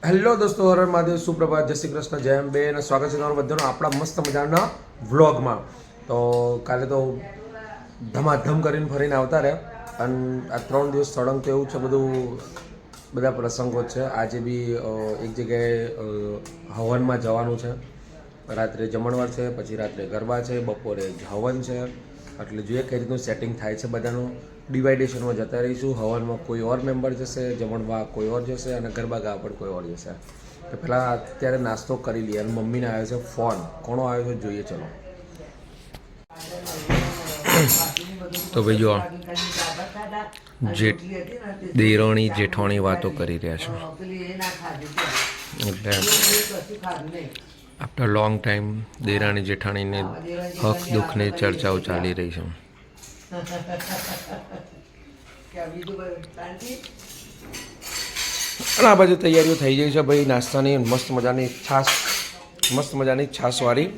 Hello દોસ્તો હરણ મહાદેવ, સુપ્રભાત, જય શ્રી કૃષ્ણ, જય અંબે અને સ્વાગત છે તમારું બધાનું આપણા મસ્ત મજાના વ્લોગમાં. તો કાલે તો ધમાધમ કરીને ફરીને આવતા રહે અને આ ત્રણ દિવસ સળંગ તો એવું છે, બધું બધા પ્રસંગો છે. આજે બી એક જગ્યાએ હવનમાં જવાનું છે. રાત્રે જમણવાર છે, પછી રાત્રે ગરબા છે, બપોરે હવન છે. એટલે જોઈએ કઈ રીતનું સેટિંગ થાય છે બધાનું. ડિવાઇડેશનમાં જતા રહીશું. હવનમાં કોઈ ઓર મેમ્બર જશે જમણવા કોઈ ઓર જશે અને ગરબા ગાવા પણ કોઈ ઓર જશે. તો પહેલાં અત્યારે નાસ્તો કરી લઈએ અને મમ્મીને આવ્યો છે ફોન. કોણો આવ્યો છે જોઈએ ચલો. તો ભાઈ જો જે દેરોણી, જેઠોણી વાતો કરી રહ્યા છો. એટલે આફ્ટર લોંગ ટાઈમ દેરાણી, જેઠાણીને હક દુઃખની ચર્ચાઓ ચાલી રહી છે. અને આ બાજુ તૈયારીઓ થઈ ગઈ છે ભાઈ નાસ્તાની મસ્ત મજાની છાશ મસ્ત મજાની છાશવાળી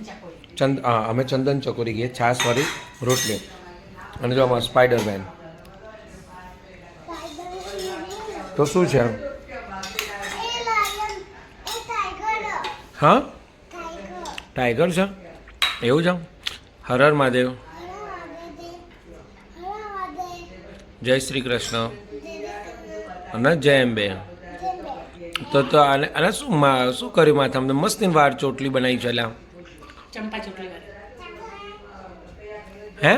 ચંદ હા અમે ચંદન ચકોરી ગઈએ છાશવાળી રોટલી. અને જો અમારે સ્પાઈડરમેન. તો શું છે? હા? ટાઈગર છે? એવું છે? હર હર મહાદેવ. જય શ્રી કૃષ્ણ. અને જય અંબે તો તો આને આને શું મા શું કર્યું માથા? અમને મસ્તી વાર ચોટલી બનાવી છે લ્યા ચંપા ચોટલી હે?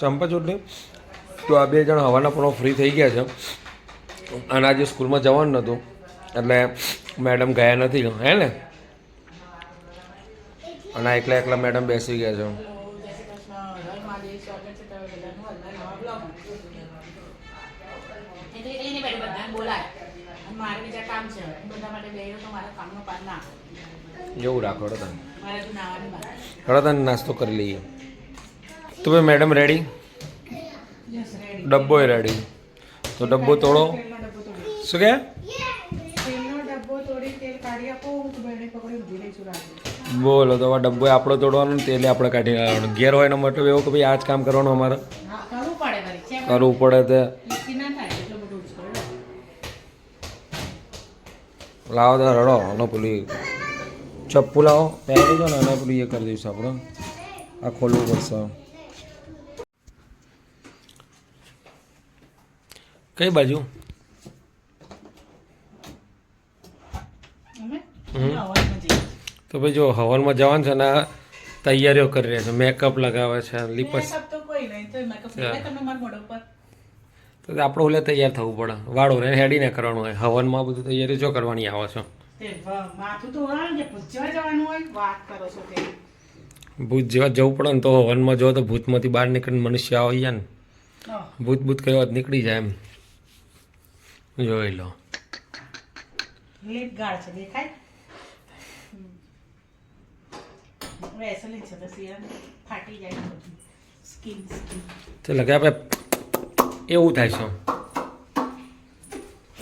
ચંપા ચોટલી? તો આ બે જણ હવાના પણ ફ્રી થઈ ગયા છે. અને આજે સ્કૂલમાં જવાનું નહોતું એટલે મેડમ ગયા નથી. હે ને? અને એકલા એકલા મેડમ બેસી ગયા છે. એવું રાખો હળો તને મારે તો નાવાની બાકી. હળો તને નાસ્તો કરી લઈએ તો ભાઈ મેડમ રેડી ડબ્બો રેડી તો ડબ્બો તોડો. શું કે. બોલો, તો ડબ્બો આપણો તોડવાનો ને તેલે આપણે કાઢી લાવવાનું ઘેર હોય એનો મતલબ એવો કે ભાઈ આ જ કામ કરવાનું અમારે કરવું પડે તે. લાવો તો રડો અને પેલી ચપ્પુ લાવો પહેરી દો ને અને પેલું એ કરી દઈશું આપણે આ ખોલવું પડશે કઈ બાજુ હમ. તો ભાઈ જો હવનમાં જવાનું છે ને તૈયારીઓ કરી રહ્યા છે મેકઅપ લગાવે છે લિપસ તો આપણે ઓલે તૈયાર થવું પડે વાળો ને હેડીને કરવાનું હોય હવનમાં બધું તૈયારી જો કરવાની આવે છે તે માથું તો વળાણ કે પૂછવા જવાનું હોય વાત કરો છો તે. ભૂત જેવા જવું પડે ને તો વનમાં જો તો ભૂતમાંથી બહાર નીકળીને મનુષ્ય આવી જાય ને. ભૂત ભૂત કઈ વાત નીકળી જાય એમ. જોઈ લો. લીપ ગાળ છે દેખાય? હમ. વેસલી છે પછી એમ ફાટી જાય ને બધું. Skin skin. તો લગે આપણે એવું થાય છે.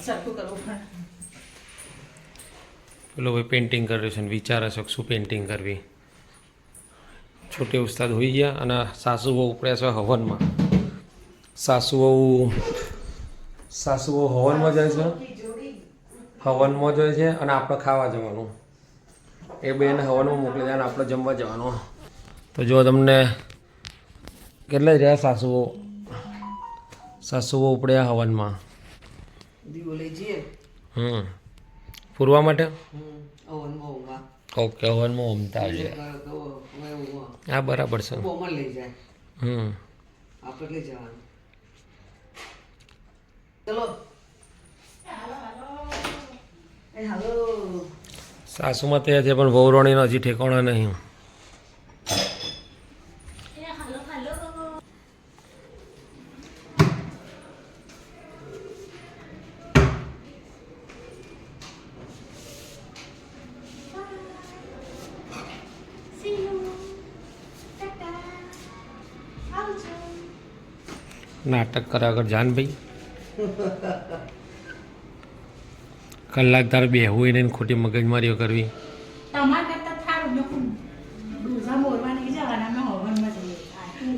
સરખું કરવું પેલો ભાઈ પેઇન્ટિંગ કર્યું છે ને વિચારે છે કે શું પેઇન્ટિંગ કરવી. છોટે ઉસ્તાદ હોઈ ગયા અને સાસુ બહુ ઉપડ્યા છે હવનમાં. સાસુ બહુ સાસુ બહુ હવનમાં જાય છે. હવનમાં જાય છે અને આપણે ખાવા જવાનું. એ બેને હવનમાં મોકલી જાય અને આપણે જમવા જવાનું. તો જો તમને કેટલા જ રહ્યા સાસુઓ સાસુઓ ઉપડ્યા હવનમાં. હમ. પૂરવા માટે? ઓકે ઓવનમાં ઉમતા આવજે હા બરાબર છે. બહુમાં લઈ જાય. હમ. આપણે લઈ જવાનું. ચલો. એ હાલો. સાસુમાં ત્યાં છે પણ વહુરોણીનો હજી ઠેકાણા નહીં. નાટક કરે આગળ જાન ભાઈ. કલાક તારે બેહવું એને ખોટી મગજમારીઓ કરવી.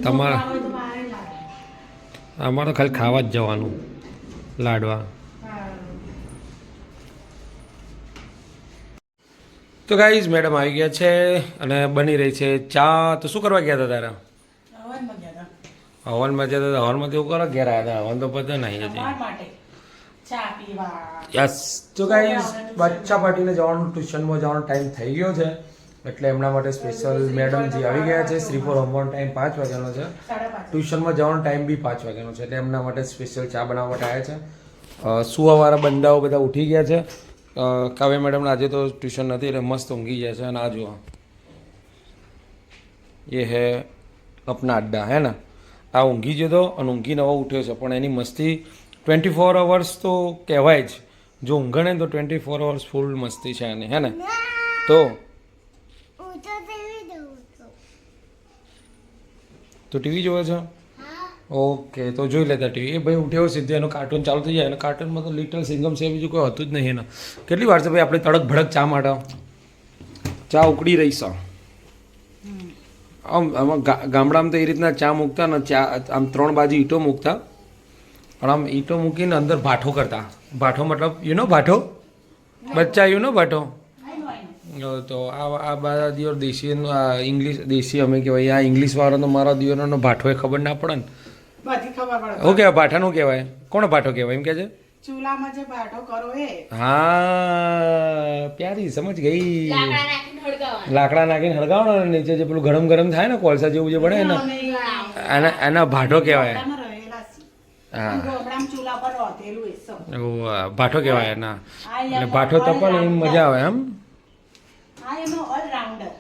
તમારા ને અમારે ખાલી ખાવા જ જવાનું લાડવા. તો ગાઈઝ મેડમ આવી ગયા છે અને બની રહી છે ચા. તો શું કરવા ગયા હતા તારા? હવનમાં જતા હતા. હવનમાં એવું કરો ઘેર આવ્યા હતા. હવન તો પતે નહીં હજી. તમારા માટે ચા યસ. તો ગાઈઝ બચ્ચા પાર્ટીને જવાનું ટ્યુશનમાં જવાનો ટાઈમ થઈ ગયો છે. એટલે એમના માટે સ્પેશિયલ મેડમ જે આવી ગયા છે શ્રી ફોર હોમવાનો ટાઈમ પાંચ વાગ્યાનો છે. ટ્યુશનમાં જવાનો ટાઈમ બી પાંચ વાગ્યાનો છે. એટલે એમના માટે સ્પેશિયલ ચા બનાવવા માટે આવ્યા છે. સુવાવાળા બંદાઓ બધા ઉઠી ગયા છે. કાવ્ય મેડમને આજે તો ટ્યુશન નથી એટલે મસ્ત ઊંઘી ગયા છે. અને આ જુઓ. એ હે અપના અડ્ડા હે ને? આ ઊંઘી જતો અને ઊંઘી નવો ઉઠ્યો છે. પણ એની મસ્તી ટ્વેન્ટી ફોર અવર્સ તો કહેવાય જ. જો ઊંઘણે તો ટ્વેન્ટી ફોર અવર્સ ફૂલ મસ્તી છે એની હે ને? તો? તો ટીવી જોવે છે? ઓકે તો જોઈ લેતા ટીવી. એ ભાઈ ઉઠ્યો સીધો એનો કાર્ટૂન ચાલુ થઈ જાય. અને કાર્ટૂનમાં તો લિટલ સિંગમ છે બીજું કોઈ હતું જ નહીં એના. કેટલી વાર છે ભાઈ આપણે તડક ભડક ચા માટે? ચા ઉકળી રહી છે. આમ આમાં ગામડામાં તો એ રીતના ચા મૂકતા ને ચા આમ ત્રણ બાજુ ઈંટો મૂકતા. પણ આમ ઈંટો મૂકીને અંદર ભાઠો કરતા. ભાઠો મતલબ યુ નો ભાઠો? બચ્ચા યુ નો ભાઠો? તો આ આ બધા દિયોર દેશી આ ઇંગ્લિશ દેશી અમે કહેવાય. આ ઇંગ્લિશ વાળાનો મારા દિયોરનો ભાઠો એ ખબર ના પડે ને? કહેવાય ભાઠાનું કહેવાય. કોણ ભાઠો કહેવાય એમ કે છે? ચૂલામાં જે બાટો કરો એ. હા પ્યારી સમજ ગઈ. લાકડા નાખીને હળગાવવાનું. નીચે જે પેલું ગરમ ગરમ થાય ને કોલસા જેવું જે બને ને એના એના ભાઠો કહેવાય. હા. ભાઠો કહેવાય એના એટલે ભાઠો તો પણ એમ મજા આવે એમ? ઓલરાઉન્ડર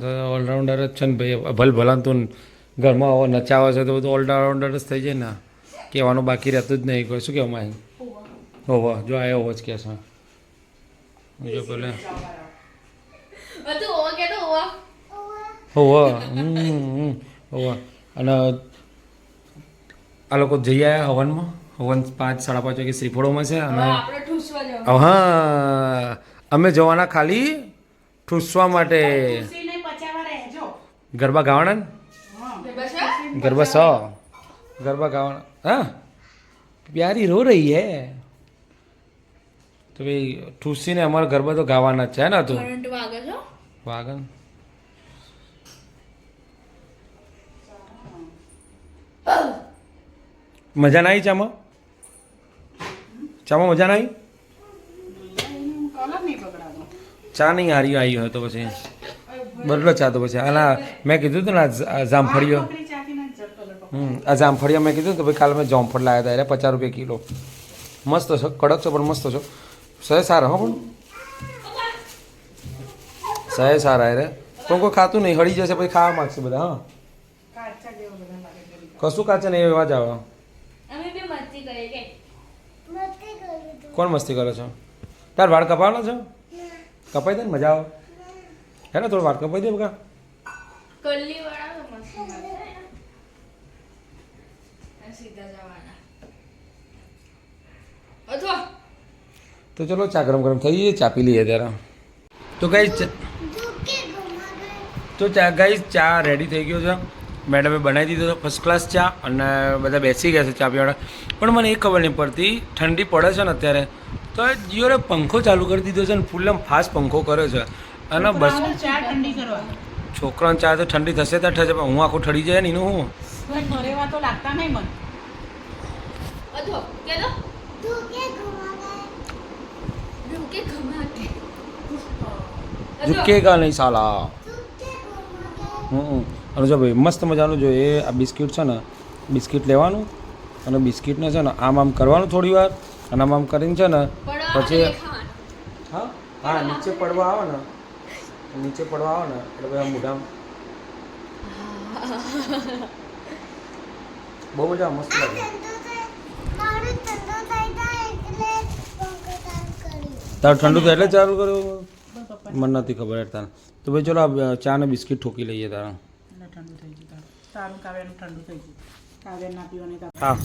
તો ઓલરાઉન્ડર જ છે ને ભાઈ ભલ ભલા તું ઘરમાં આવો નચાવે છે તો બધું ઓલરાઉન્ડર જ થઈ જાય ને. કહેવાનું બાકી રહેતું જ નહીં કોઈ શું કહેવા ઓહો જો આયો હોજ કે છે. જો પેલે. બધું ઓ કે તો અને આ લોકો જઈ આવ્યા હવનમાં? હવન પાંચ સાડા પાંચ વાગે શ્રીફળોમાં છે અને હા અમે જવાના ખાલી ઠૂસવા માટે. ગરબા ગાવાના ને? ગરબા સ. ગરબા ગાવાના. હા. પ્યારી રો રહી હે. તો ભાઈ ઠૂસીને અમારા ગરબા તો ગાવાના જ છે ને તું? વાગન મજા ના આવી ચામાં? ચામાં મજા ના આવી ચા નહીં હારી આવી હોય તો પછી. બદલો ચા તો પછી. આના મેં કીધું હતું ને જામફળીઓ. હમ આ જામફળીઓ મેં કીધું તો ભાઈ કાલે મેં જામફળ લાવ્યા હતા એટલે પચાસ રૂપિયા કિલો. મસ્ત છે કડક છો પણ મસ્ત છે. સહે સારા હો પણ સહે સારા રે પણ કોઈ ખાતું નહીં હળી જશે પછી ખાવા માગશે બધા હા. કશું કાચે નહીં એવા જ આવે અમે બી મસ્તી કરીએ કે કોણ મસ્તી કરે છે તાર વાળ કપાવવાનો છે કપાઈ દે ને મજા આવે હે ને થોડું વાળ કપાઈ દે બકા કલ્લી વાળા મસ્તી કરે. સીધા જવાના તો ચલો ચા ગરમ ગરમ થઈ ચા પી લઈએ ત્યારે તો કઈ તો ચા ગાઈસ ચા રેડી થઈ ગયો છે. મેડમે બનાવી દીધો હતો ફર્સ્ટ ક્લાસ ચા અને બધા બેસી ગયા છે ચા પીવાળા પણ મને એ ખબર નહીં પડતી ઠંડી પડે છે ને અત્યારે તો જીઓને જીઓરે પંખો ચાલુ કરી દીધો છે ને ફૂલ એમ ફાસ્ટ પંખો કર્યો છે. અને બસ છોકરાઓને ચા ઠંડી કરવા. છોકરાને ચા તો ઠંડી થશે ત્યાં થશે પણ હું આખું ઠડી જાય ને એનું હું? તો લાગતા નહીં મને. ઝુકેગા નહીં સાલા હમ અને જો ભાઈ મસ્ત મજાનું જો એ આ બિસ્કિટ છે ને બિસ્કિટ લેવાનું અને બિસ્કિટને છે ને આમ આમ કરવાનું થોડી વાર અને આમ આમ કરીને છે ને પછી હા? હા નીચે પડવા આવે ને નીચે પડવા આવે ને એટલે બધા મોઢામાં બહુ મજા મસ્ત લાગે. તાર ઠંડુ તો એટલે ચાલુ કર્યો મને નથી ખબર એટલે તો ભાઈ ચલો આ ચા ને બિસ્કિટ ઠોકી લઈએ તારા. ઠંડુ થઈ ગયું તારું. તારું કાવ્યાનું ઠંડુ થઈ ગયું. કાવ્યા ના પીવાની તો હા.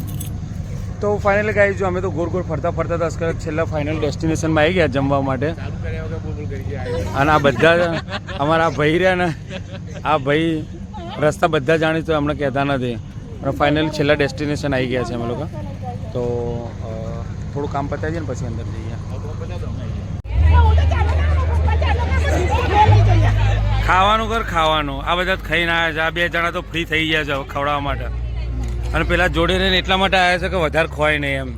તો ફાઇનલી ગાઈ જો અમે તો ગોળ ગોળ ફરતા ફરતા દસ કલાક છેલ્લા ફાઇનલ ડેસ્ટિનેશનમાં આવી ગયા જમવા માટે. અને આ બધા અમારા ભાઈ રહ્યા ને આ ભાઈ રસ્તા બધા જાણી તો અમને કહેતા નથી. અને ફાઇનલ છેલ્લા ડેસ્ટિનેશન આવી ગયા છે અમે લોકો. તો થોડું કામ પતાવી દઈએ ને પછી અંદર જઈએ. ખાવાનું કર ખાવાનું. આ બધા જ ખાઈને આવ્યા છે. આ બે જણા તો ફ્રી થઈ ગયા છે ખવડાવવા માટે. અને પેલા જોડે રહીને એટલા માટે આવ્યા છે કે વધારે ખોવાય નહીં એમ.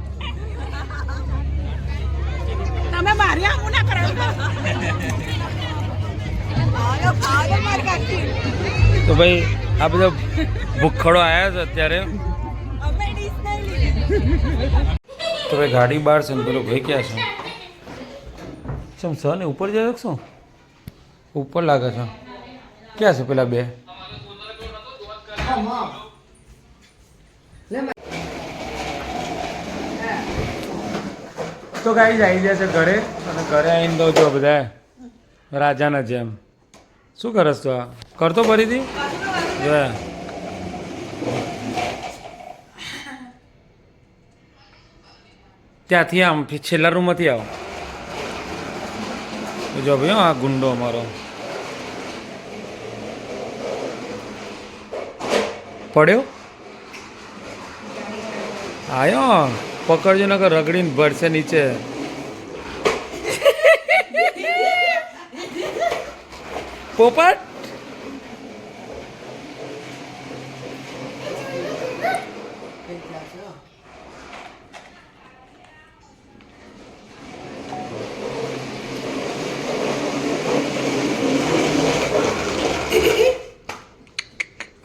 તમે મારી આવું ના કરો. તો ભાઈ આ બધા ભૂખડો આવ્યા છે અત્યારે. તો ભાઈ ગાડી બહાર છે ને પેલો ભાઈ ક્યાં છે? શું સર ને ઉપર જાય શું ઉપર લાગે છે. ક્યાં છે પેલા બે? તો ગાઈ આવી જશે ઘરે. અને ઘરે આવીને દઉં છો બધા રાજાના જેમ. શું કરસ તો કરતો ફરીથી? જો. ત્યાંથી આમ છેલ્લા રૂમમાંથી આવો. જો ભાઈ આ ગુંડો અમારો. પડ્યો? આયો પકડજો ને રગડીને ભરશે નીચે. પોપટ?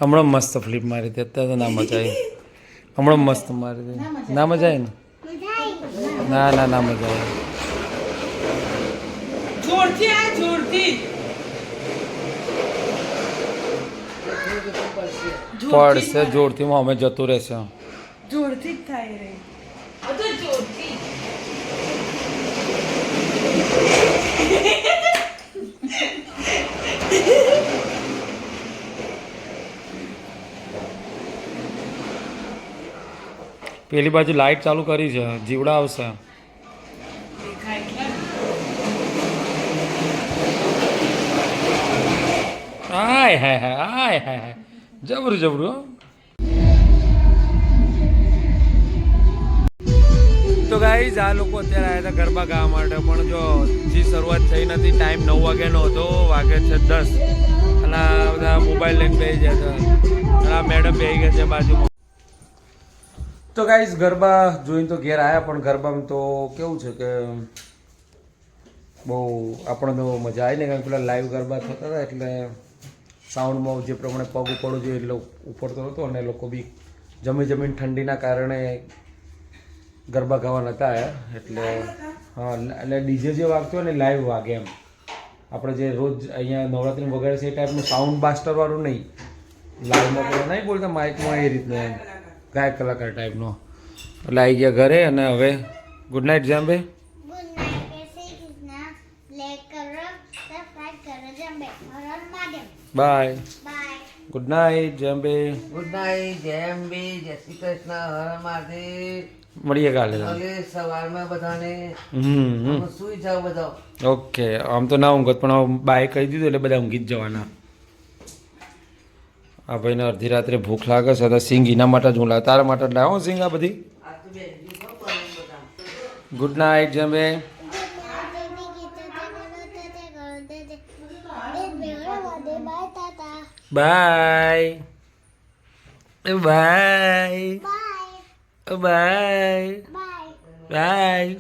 હમણાં મસ્ત ફ્લિપ મારી હતી અત્યારે તો ના મજા આવી. હમણાં મસ્ત મારી હતી. ના મજા આવી ને? ના ના ના મજા આવી. જોરથી આ જોરથી. પડશે જોરથી અમે જતું રહેશે. જોરથી જ થાય રે. જોરથી. પેલી બાજુ લાઈટ ચાલુ કરી છે. જીવડા આવશે. આય હાય હાય આય હાય હાય જબરું જબરું તો ગાઈઝ આ લોકો અત્યારે આવ્યા હતા ગરબા ગાવા માટે, પણ જો જે શરૂઆત થઈ નથી ટાઈમ નવ વાગ્યાનો હતો, વાગે છે દસ. અને બધા મોબાઈલ લઈને બેસી ગયા હતા. અને આ મેડમ બેસી ગયા છે બાજુમાં. તો ગાઈઝ ગરબા જોઈને તો ઘેર આવ્યા પણ ગરબામાં તો કેવું છે કે બહુ આપણને મજા આવી ને, કારણ કે પેલા લાઈવ ગરબા થતા હતા એટલે સાઉન્ડમાં જે પ્રમાણે પગ ઉપડવું જોઈએ એટલે ઉપડતો હતો અને લોકો બી જમી જમીન ઠંડીના કારણે ગરબા ગાવા નહોતા આવ્યા એટલે હા, એટલે ડીજે જે વાગતો હોય ને લાઈવ વાગે એમ. આપણે જે રોજ અહીંયા નવરાત્રી વગેરે છે એ ટાઈપનું સાઉન્ડ બાસ્ટર વાળું નહીં. લાઈવમાં નહીં બોલતા માઇકમાં એ રીતના એમ. ગાયક કલાકાર ટાઈપનો એટલે આવી ગયા ઘરે અને હવે ગુડ નાઇટ જાંબે. બાય ગુડ નાઇટ જેમ્બે ગુડ નાઇટ જેમ્બે જય શ્રી કૃષ્ણ. હર મહાદેવ. મળીએ કાલે સવારમાં બધાને. હમ સુઈ જાઓ બધા. ઓકે આમ તો ના ઊંઘત પણ બાય કહી દીધું એટલે બધા ઊંઘી જ જવાના. આ ભાઈને અડધી રાત્રે ભૂખ લાગે છે તો સિંગ એના માટે જ હું લાવ. તારા માટે લાવો સિંગ આ બધી. ગુડ નાઇટ જમે. Bye bye bye bye